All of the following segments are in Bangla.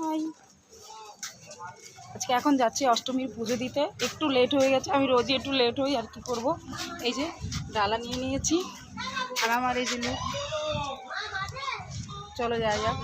হাই আজকে এখন যাচ্ছি অষ্টমীর পুজো দিতে। একটু লেট হয়ে গেছে, আমি রোজই একটু লেট হই আর কি করব। এই যে ডালা নিয়ে নিয়েছি, আর আমার এই যে চলো যাওয়া যাক।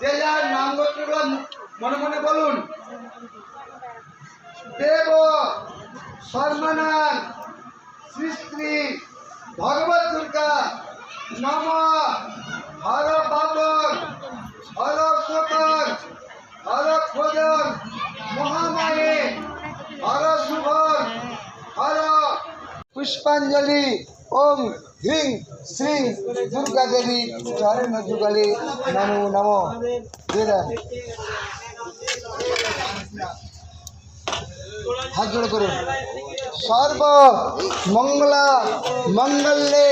জেলার নামগোত্রগুলো মনে মনে বলুন। দেব শর্মানাথ শ্রী শ্রী ভগবত দুর্গা, নম হর বাবর হর শোকর হর খোদর মহামায়ে হর শুভর হর পুষ্পাঞ্জলি। ওম হ্রিং শ্রী দুর্গা দেবী চরণ যুগলে নমো নমো। হাত জোড় করুন। সর্ব মঙ্গলা মঙ্গলে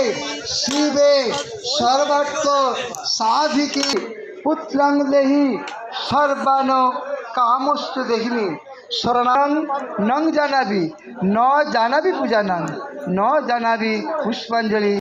শিবে সর্বার্থ সাধিকে পুত্রাং দেহি সর্বান কামস্ত দেহিনী। শরণাং নং জানাবি। ন জানাবি পূজা নাং ন জানাবি পুষ্পাঞ্জলি।